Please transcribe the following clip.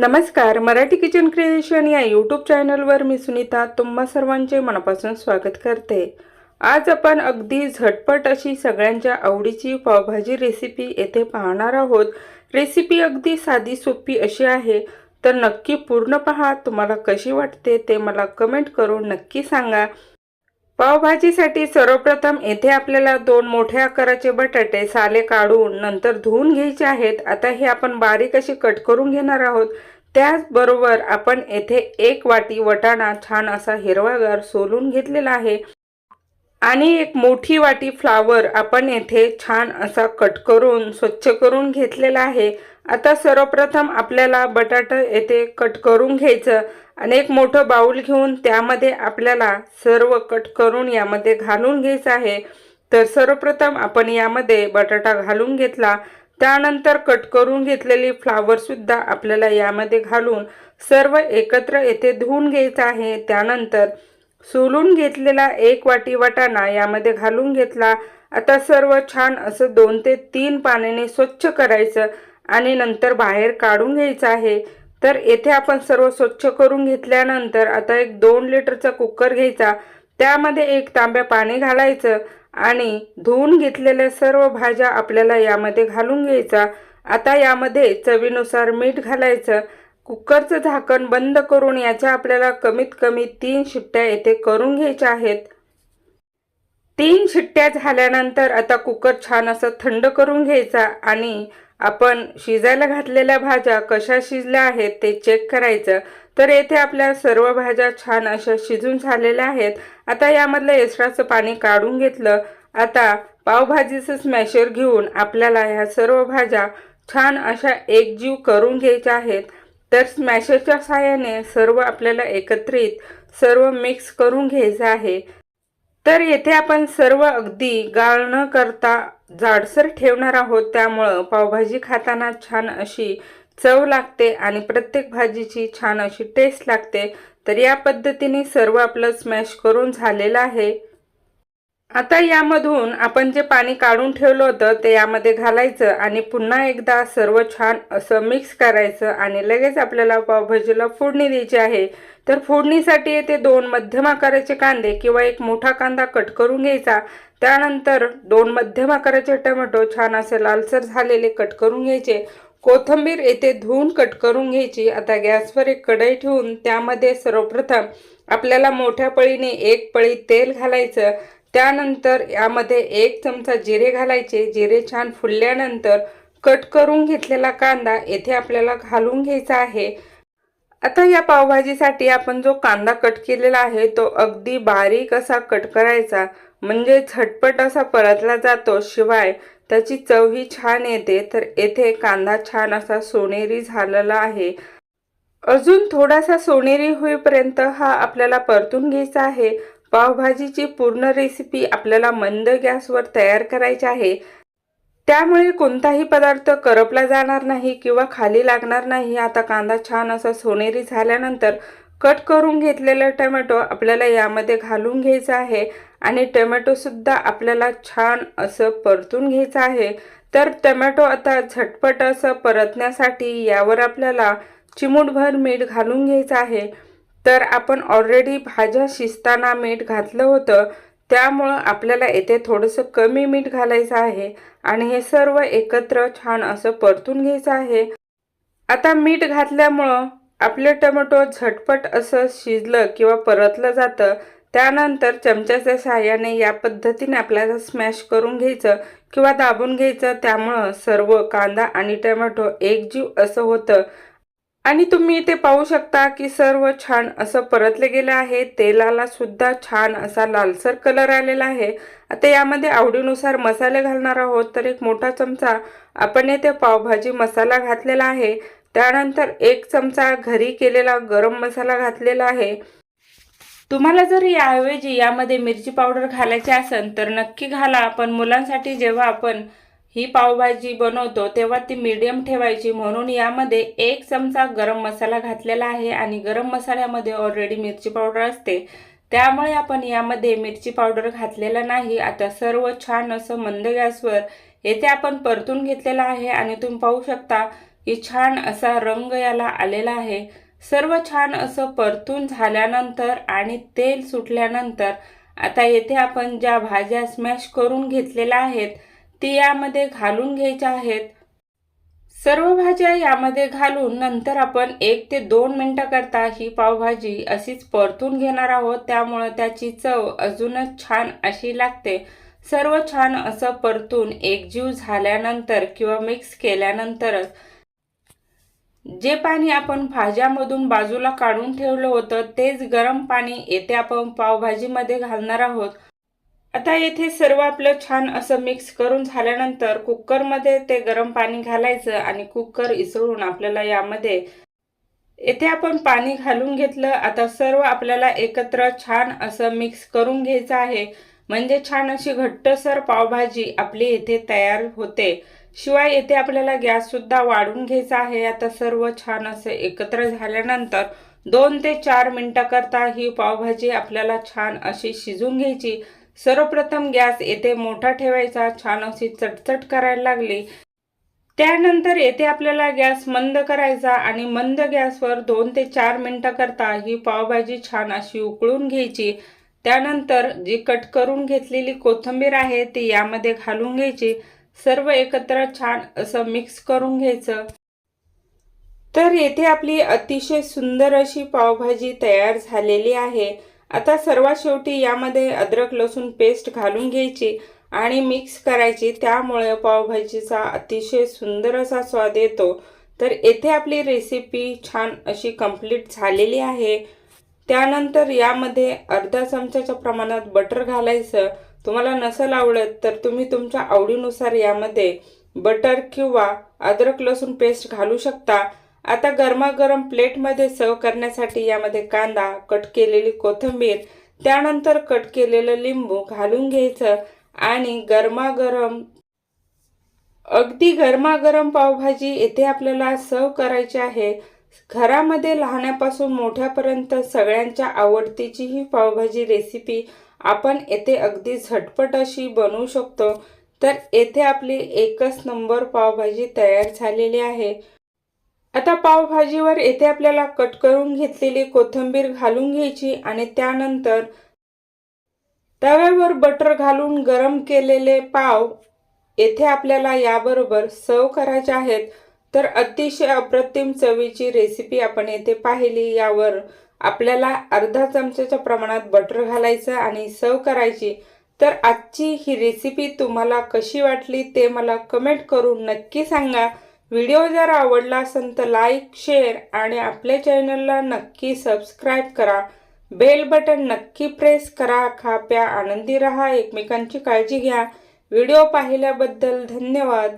नमस्कार Marathi kitchen creation या YouTube चॅनलवर मी सुनीता तुम्हा सर्वांचे मनापासून स्वागत करते. आज आपण अगदी झटपट अशी सगळ्यांच्या आवडीची पावभाजी रेसिपी येथे पाहणार आहोत. रेसिपी अगदी साधी सोपी अशी आहे. तर नक्की पूर्ण पहा तुम्हाला कशी वाटते ते मला कमेंट करून नक्की सांगा. पावभाजीसाठी सर्वप्रथम येथे आपल्याला दोन मोठ्या आकाराचे बटाटे साले काढून नंतर धुवून घ्यायचे आहेत. आता हे आपण बारीक अशी कट करून घेणार आहोत. त्याचबरोबर आपण येथे एक वाटी वटाणा छान असा हिरवागार सोलून घेतलेला आहे. आणि एक मोठी वाटी फ्लावर आपण येथे छान असा कट करून स्वच्छ करून घेतलेला आहे. आता सर्वप्रथम आपल्याला बटाटा येथे कट करून घ्यायचं. आणि एक मोठं बाऊल घेऊन त्यामध्ये आपल्याला सर्व कट करून यामध्ये घालून घ्यायचं आहे. तर सर्वप्रथम आपण यामध्ये बटाटा घालून घेतला. त्यानंतर कट करून घेतलेली फ्लावरसुद्धा आपल्याला यामध्ये घालून सर्व एकत्र येथे धुवून घ्यायचं आहे. त्यानंतर सोलून घेतलेला एक वाटी वाटाणा यामध्ये घालून घेतला. आता सर्व छान असं दोन ते तीन पाण्याने स्वच्छ करायचं. आणि नंतर बाहेर काढून घ्यायचं आहे. तर येथे आपण सर्व स्वच्छ करून घेतल्यानंतर आता एक दोन लिटरचा कुकर घ्यायचा. त्यामध्ये एक तांब्या पाणी घालायचं आणि धुवून घेतलेल्या सर्व भाज्या आपल्याला यामध्ये घालून घ्यायचा. आता यामध्ये चवीनुसार मीठ घालायचं. कुकरचं झाकण बंद करून याच्या आपल्याला कमीत कमी तीन शिट्ट्या येथे करून घ्यायच्या आहेत. तीन शिट्ट्या झाल्यानंतर आता कुकर छान असं थंड करून घ्यायचा आणि आपण शिजायला घातलेल्या भाज्या कशा शिजल्या आहेत ते चेक करायचं. तर येथे आपल्या सर्व भाज्या छान अशा शिजून झालेल्या आहेत. आता यामधलं एक्स्ट्राचं पाणी काढून घेतलं. आता पावभाजीचं स्मॅशर घेऊन आपल्याला ह्या सर्व भाज्या छान अशा एकजीव करून घ्यायच्या आहेत. तर स्मॅशरच्या सहाय्याने सर्व आपल्याला एकत्रित सर्व मिक्स करून घ्यायचं आहे. तर येथे आपण सर्व अगदी गाळ न करता जाडसर ठेवणार आहोत. त्यामुळं पावभाजी खाताना छान अशी चव लागते आणि प्रत्येक भाजीची छान अशी टेस्ट लागते. तर या पद्धतीने सर्व आपलं स्मॅश करून झालेलं आहे. आता यामधून आपण जे पाणी काढून ठेवलं होतं ते यामध्ये घालायचं आणि पुन्हा एकदा सर्व छान असं मिक्स करायचं आणि लगेच आपल्याला पावभाजीला फोडणी द्यायची आहे. तर फोडणीसाठी येथे दोन मध्यम आकाराचे कांदे किंवा एक मोठा कांदा कट करून घ्यायचा. त्यानंतर दोन मध्यम आकाराचे टोमॅटो छान असे लालसर झालेले कट करून घ्यायचे. कोथिंबीर येथे धुवून कट करून घ्यायची. आता गॅसवर एक कढई ठेवून त्यामध्ये सर्वप्रथम आपल्याला मोठ्या पळीने एक पळी तेल घालायचं. त्यानंतर यामध्ये एक चमचा जिरे घालायचे. जिरे छान फुलल्यानंतर कट करून घेतलेला कांदा येथे आपल्याला घालून घ्यायचा आहे. आता या पावभाजीसाठी आपण जो कांदा कट केलेला आहे तो अगदी बारीक असा कट करायचा. म्हणजे झटपट असा परतला जातो. शिवाय त्याची चवही छान येते. तर येथे कांदा छान असा सोनेरी झालेला आहे. अजून थोडासा सोनेरी होईपर्यंत हा आपल्याला परतून घ्यायचा आहे. पावभाजीची पूर्ण रेसिपी आपल्याला मंद गॅसवर तयार करायची आहे. त्यामुळे कोणताही पदार्थ करपला जाणार नाही किंवा खाली लागणार नाही. आता कांदा छान असा सोनेरी झाल्यानंतर कट करून घेतलेला टोमॅटो आपल्याला यामध्ये घालून घ्यायचा आहे. आणि टोमॅटोसुद्धा आपल्याला छान असं परतून घ्यायचं आहे. तर टोमॅटो आता झटपट असं परतण्यासाठी यावर आपल्याला चिमूटभर मीठ घालून घ्यायचं आहे. तर आपण ऑलरेडी भाज्या शिजताना मीठ घातलं होतं. त्यामुळं आपल्याला येथे थोडंसं कमी मीठ घालायचं आहे. आणि हे सर्व एकत्र छान असं परतून घ्यायचं आहे. आता मीठ घातल्यामुळं आपले टोमॅटो झटपट असं शिजलं किंवा परतलं जातं. त्यानंतर चमच्याच्या साहाय्याने या पद्धतीने आपल्याला स्मॅश करून घ्यायचं किंवा दाबून घ्यायचं. त्यामुळं सर्व कांदा आणि टोमॅटो एकजीव असं होतं. आणि तुम्ही इथे पाहू शकता की सर्व छान असं परतले गेलं आहे. तेलाला सुद्धा छान असा लालसर कलर आलेला आहे. आता यामध्ये आवडीनुसार मसाले घालणार आहोत. तर एक मोठा चमचा आपण येथे पावभाजी मसाला घातलेला आहे. त्यानंतर एक चमचा घरी केलेला गरम मसाला घातलेला आहे. तुम्हाला जर याऐवजी यामध्ये मिरची पावडर घालायची असेल तर नक्की घाला. पण मुलांसाठी जेव्हा आपण ही पावभाजी बनवतो तेव्हा ती मीडियम ठेवायची. म्हणून यामध्ये एक चमचा गरम मसाला घातलेला आहे आणि गरम मसाल्यामध्ये ऑलरेडी मिरची पावडर असते. त्यामुळे आपण यामध्ये मिरची पावडर घातलेला नाही. आता सर्व छान असं मंद गॅसवर येथे आपण परतून घेतलेलं आहे आणि तुम्ही पाहू शकता की छान असा रंग याला आलेला आहे. सर्व छान असं परतून झाल्यानंतर आणि तेल सुटल्यानंतर आता येथे आपण ज्या भाज्या स्मॅश करून घेतलेल्या आहेत ती यामध्ये घालून घ्यायच्या आहेत. सर्व भाज्या यामध्ये घालून नंतर आपण एक ते दोन मिनटं करता ही पावभाजी अशीच परतून घेणार आहोत. त्यामुळं त्याची चव अजूनच छान अशी लागते. सर्व छान असं परतून एकजीव झाल्यानंतर किंवा मिक्स केल्यानंतरच जे पाणी आपण भाज्यामधून बाजूला काढून ठेवलं होतं तेच गरम पाणी येथे आपण पावभाजीमध्ये घालणार आहोत. आता येथे सर्व आपलं छान असं मिक्स करून झाल्यानंतर कुकरमध्ये ते गरम पाणी घालायचं आणि कुकर इसळून आपल्याला यामध्ये येथे आपण पाणी घालून घेतलं. आता सर्व आपल्याला एकत्र छान असं मिक्स करून घ्यायचं आहे. म्हणजे छान अशी घट्टसर पावभाजी आपली येथे तयार होते. शिवाय येथे आपल्याला गॅससुद्धा वाढून घ्यायचा आहे. आता सर्व छान असं एकत्र झाल्यानंतर दोन ते चार मिनटाकरता ही पावभाजी आपल्याला छान अशी शिजून घ्यायची. सर्वप्रथम गॅस येथे मोठा ठेवायचा छान अशी चटचट करायला लागली. त्यानंतर येथे आपल्याला गॅस मंद करायचा आणि मंद गॅसवर दोन ते चार मिनटाकरता ही पावभाजी छान अशी उकळून घ्यायची. त्यानंतर जी कट करून घेतलेली कोथिंबीर आहे ती यामध्ये घालून घ्यायची. सर्व एकत्र छान असं मिक्स करून घ्यायचं. तर येथे आपली अतिशय सुंदर अशी पावभाजी तयार झालेली आहे. आता सर्वात शेवटी यामध्ये अद्रक लसूण पेस्ट घालून घ्यायची आणि मिक्स करायची. त्यामुळे पावभाजीचा अतिशय सुंदर असा स्वाद येतो. तर येथे आपली रेसिपी छान अशी कंप्लीट झालेली आहे. त्यानंतर यामध्ये अर्धा चमच्याच्या प्रमाणात बटर घालायचं. तुम्हाला नसेल आवडत तर तुम्ही तुमच्या आवडीनुसार यामध्ये बटर किंवा अद्रक लसूण पेस्ट घालू शकता. आता गरमागरम प्लेटमध्ये सर्व करण्यासाठी यामध्ये कांदा कट केलेली कोथिंबीर त्यानंतर कट केलेलं लिंबू घालून घ्यायचं आणि गरमागरम अगदी गरमागरम पावभाजी येथे आपल्याला सर्व करायची आहे. घरामध्ये लहानापासून मोठ्यापर्यंत सगळ्यांच्या आवडतीची ही पावभाजी रेसिपी आपण येथे अगदी झटपट अशी बनवू शकतो. तर येथे आपली एकच नंबर पावभाजी तयार झालेली आहे. आता पावभाजीवर येथे आपल्याला कट करून घेतलेली कोथिंबीर घालून घ्यायची आणि त्यानंतर तव्यावर बटर घालून गरम केलेले पाव येथे आपल्याला याबरोबर सर्व करायचे आहेत. तर अतिशय अप्रतिम चवीची रेसिपी आपण येथे पाहिली. यावर आपल्याला अर्धा चमच्याच्या प्रमाणात बटर घालायचं आणि सर्व करायची. तर आजची ही रेसिपी तुम्हाला कशी वाटली ते मला कमेंट करून नक्की सांगा. व्हिडिओ जर आवडला असेल तर लाईक शेअर आणि आपल्या चॅनलला नक्की सबस्क्राईब करा. बेल बटन नक्की प्रेस करा. खा प्या आनंदी रहा. एकमेकांची काळजी घ्या. व्हिडिओ पाहिल्याबद्दल धन्यवाद.